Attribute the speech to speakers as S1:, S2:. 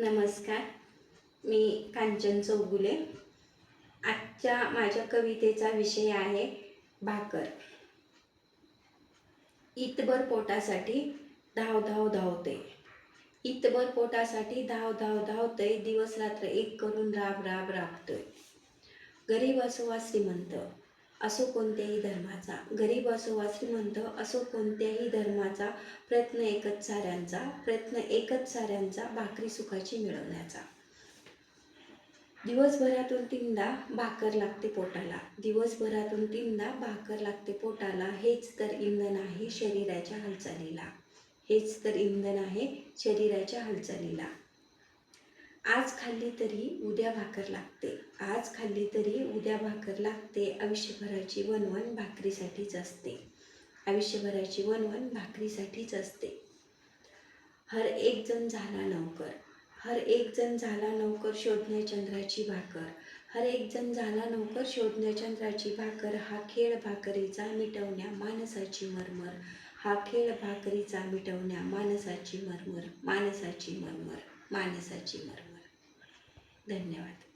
S1: नमस्कार. मी कांचन चौगुले. आजच्या माझ्या कवितेचा विषय आहे भाकर. इतभर पोटासाठी धाव धाव धावते. इतभर पोटासाठी धाव धाव धावते दिवस रात्र एक करून राब राब राबतोय. गरीब असो वा श्रीमंत असो कोणत्याही धर्माचा. गरीब असो वा श्रीमंत असो कोणत्याही धर्माचा प्रयत्न एकच साऱ्यांचा प्रयत्न एकच साऱ्यांचा भाकरी सुखाची मिळवण्याचा. दिवसभरातून तीनदा भाकर लागते पोटाला. दिवसभरातून तीनदा भाकर लागते पोटाला. हेच तर इंधन आहे शरीराच्या हालचालीला. हेच तर इंधन आहे शरीराच्या हालचालीला. आज खाल्ली तरी उद्या भाकर लागते. आज खाल्ली तरी उद्या भाकर लागते. आयुष्यभराची वणवण भाकरीसाठीच असते. आयुष्यभराची वणवण भाकरीसाठीच असते. हर एक जण झाला नौकर. हर एक जण झाला नौकर शोधण्या चंद्राची भाकर. हर एक जण झाला नौकर शोधण्या चंद्राची भाकर. हा खेळ भाकरीचा मिटवण्या माणसाची मरमर. हा खेळ भाकरीचा मिटवण्या मानसाची मरमर मानसाची मरमर मानसाची मरमर. धन्यवाद.